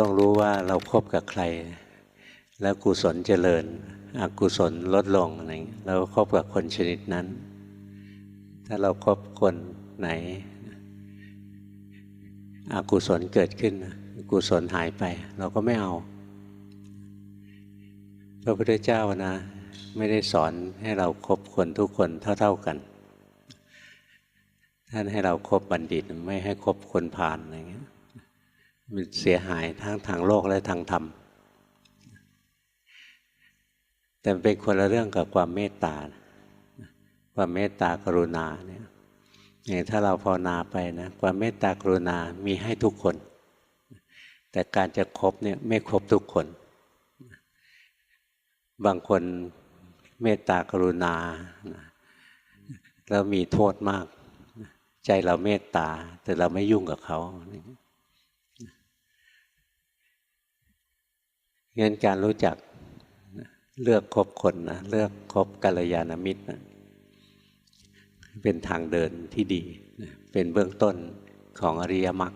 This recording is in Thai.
ต้องรู้ว่าเราครบกับใคร แล้วกุศลเจริญอกุศลลดลงอะไรเงี้ยเราก็คบกับคนชนิดนั้น ถ้าเราครบคนไหน อกุศลเกิดขึ้นกุศลหายไป เราก็ไม่เอา พระพุทธเจ้านะไม่ได้สอนให้เราครบคนทุกคนเท่า ๆกัน ท่านให้เราครบบัณฑิตไม่ให้ครบคนพาลอะไรเงี้ย มันเสียหายทั้งทางโลกและทางธรรม แต่เป็นคนละเรื่องกับความเมตตา ความเมตตากรุณาเนี่ยอย่างถ้าเราภาวนาไปนะความเมตตากรุณา มีให้ทุกคน แต่การจะครบเนี่ยไม่ครบทุกคน บางคนเมตตากรุณาแล้วมีโทษมาก ใจเราเมตตาแต่เราไม่ยุ่งกับเขา งั้นการรู้จักเลือกคบคนนะเลือกคบกัลยาณมิตรนะเป็นทางเดินที่ดี เป็นเบื้องต้นของอริยมรรค